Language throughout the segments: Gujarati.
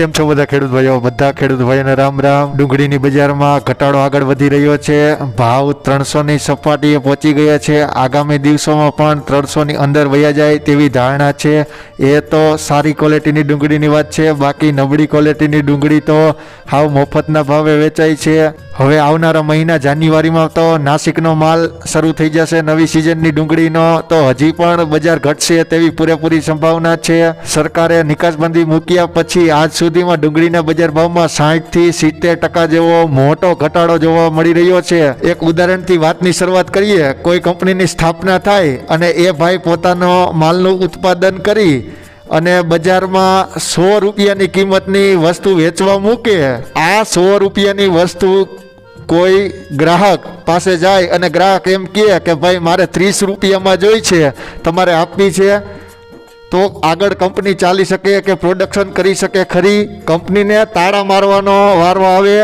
કેમ છો બધા ખેડૂત ભાઈઓ? બધા ખેડૂત ભાઈઓને રામ રામ. ડુંગળીની બજારમાં ઘટાડો આગળ વધી રહ્યો છે. ભાવ ત્રણસોની સપાટીએ પહોંચી ગયા છે. આગામી દિવસોમાં પણ ત્રણસોની અંદર વયા જાય તેવી ધારણા છે. એ તો સારી ક્વોલિટીની ડુંગળીની વાત છે. બાકી નબળી ક્વોલિટીની ડુંગળી તો હાવ મફતના ભાવે વેચાય છે. હવે આવનારા મહિના જાન્યુઆરીમાં તો નાસિકનો માલ શરૂ થઈ જશે, નવી સિઝનની ડુંગળીનો, તો હજી પણ બજાર ઘટશે તેવી પૂરેપૂરી સંભાવના છે. સરકારે નિકાસબંધી મૂક્યા પછી આજ સુધીમાં ડુંગળીના બજાર ભાવમાં સાહીઠથી સિત્તેર ટકા જેવો મોટો ઘટાડો જોવા મળી રહ્યો છે. એક ઉદાહરણથી વાતની શરૂઆત કરીએ. કોઈ કંપનીની સ્થાપના થાય અને એ ભાઈ પોતાનો માલનું ઉત્પાદન કરી અને બજારમાં સો રૂપિયાની કિંમતની વસ્તુ વેચવા મૂકે, આ સો રૂપિયાની વસ્તુ કોઈ ગ્રાહક પાસે જાય અને ગ્રાહક એમ કહે કે ભાઈ, મારે ત્રીસ રૂપિયામાં જોઈ છે, તમારે આપવી છે. તો આગળ કંપની ચાલી શકે કે પ્રોડક્શન કરી શકે. ખરી કંપનીને તાળા મારવાનો વારો આવે.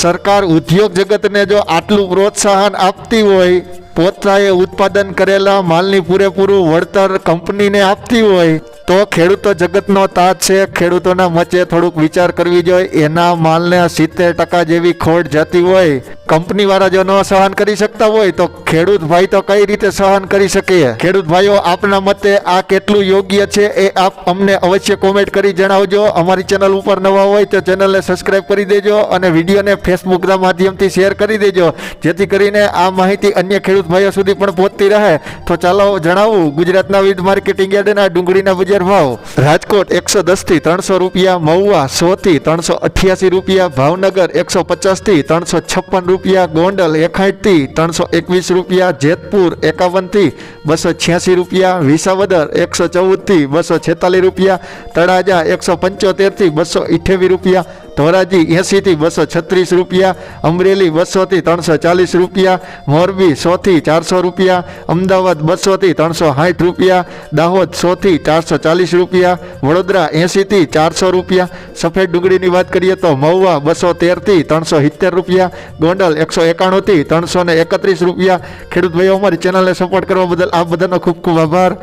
સરકાર ઉદ્યોગ જગતને જો આટલું પ્રોત્સાહન આપતી હોય પોતાએ ઉત્પાદન કરેલા માલની પૂરેપૂરું વળતર કંપનીને આપતી હોય તો ખેડૂતો જગતનો તાજ છે. ખેડૂતોના મચે થોડુંક વિચાર કરવી જોઈએ. એના માલને સિત્તેર ટકા જેવી ખોટ જતી હોય કંપની વાળા જો ન સહન કરી શકતા હોય તો ખેડૂત ભાઈ તો કઈ રીતે સહન કરી શકે? ખેડૂત ભાઈઓ, આપના મતે આ કેટલું યોગ્ય છે એ આપ અમને અવશ્ય કોમેન્ટ કરી જણાવજો. અમારી ચેનલ ઉપર નવા હોય તો ચેનલને સબસ્ક્રાઇબ કરી દેજો અને વિડીયોને ફેસબુકના માધ્યમથી શેર કરી દેજો. જેથી કરીને આ માહિતી અન્ય ખેડૂત ભાઈઓ સુધી પણ પહોંચતી રહે. તો ચાલો જણાવું, ગુજરાતના વિવિધ માર્કેટિંગ યાર્ડના ડુંગળીના બજાર ભાવ. રાજકોટ એકસો દસથી ત્રણસો રૂપિયા, મહુવા સોથી ત્રણસો અઠ્યાસી રૂપિયા, ભાવનગર એકસો પચાસથી ત્રણસો છપ્પન રૂપિયા ગોંડલ એકાઠથી ત્રણસો એકવીસ રૂપિયા જેતપુર એકાવનથી બસો છ્યાસી રૂપિયા વિસાવદર એકસો ચૌદથી બસો છેતાલીસ રૂપિયા તળાજા એકસો પંચોતેરથી બસો અઠ્યાવીસ રૂપિયા ધોરાજી એંસીથી બસો છત્રીસ રૂપિયા, અમરેલી બસોથી ત્રણસો ચાલીસ રૂપિયા, મોરબી સોથી ચારસો રૂપિયા, અમદાવાદ બસોથી ત્રણસો સાઠ રૂપિયા, દાહોદ સોથી ચારસો ચાલીસ રૂપિયા, વડોદરા એંસીથી ચારસો રૂપિયા. સફેદ ડુંગળીની વાત કરીએ તો મહુવા બસો તેરથી ત્રણસો સિત્તેર રૂપિયા, ગોંડલ એકસો એકાણુંથી ત્રણસો એકત્રીસ રૂપિયા. ખેડૂત ભાઈઓ, અમારી ચેનલને સપોર્ટ કરવા બદલ આ બધાનો ખૂબ ખૂબ આભાર.